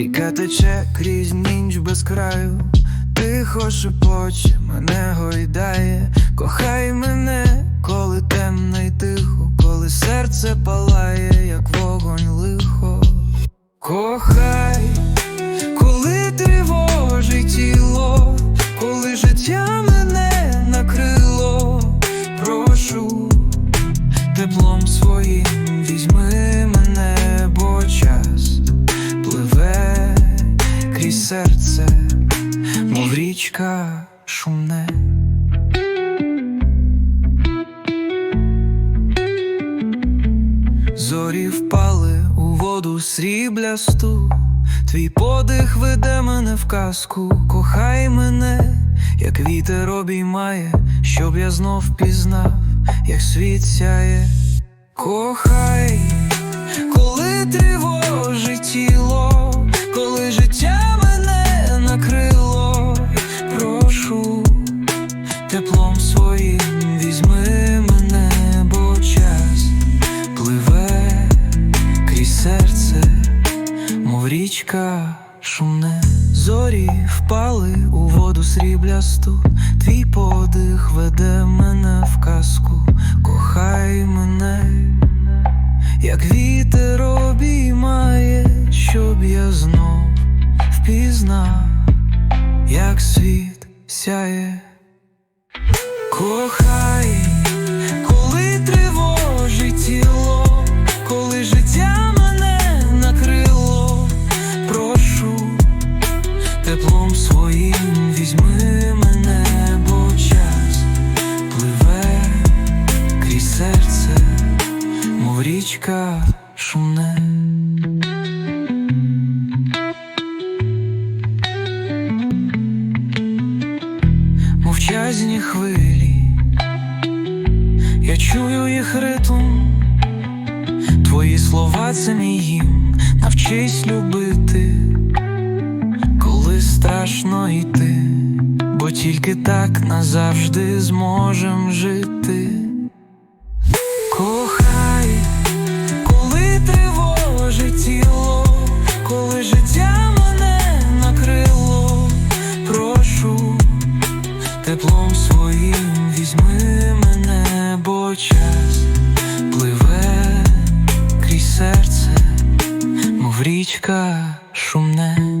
яке тече крізь ніч без краю, тихо шепоче, мене гойдає, кохай мене, коли темно й тихо, коли серце палає, як вогонь лихо. Кохай, мов річка шумне. Зорі впали у воду сріблясту, твій подих веде мене в казку, кохай мене, як вітер обіймає, щоб я знов пізнав, як світ сяє. Кохай, річка шумне. Зорі впали у воду сріблясту, твій подих веде мене в казку, кохай мене, як вітер обіймає, щоб я знов впізнав, як світ сяє. Кохай, мов шумне. Мовчазні хвилі, я чую їх ритм, твої слова це мій гімн навчись любити, коли страшно йти, бо тільки так назавжди зможем жити. час пливе крізь серце, мов річка шумне.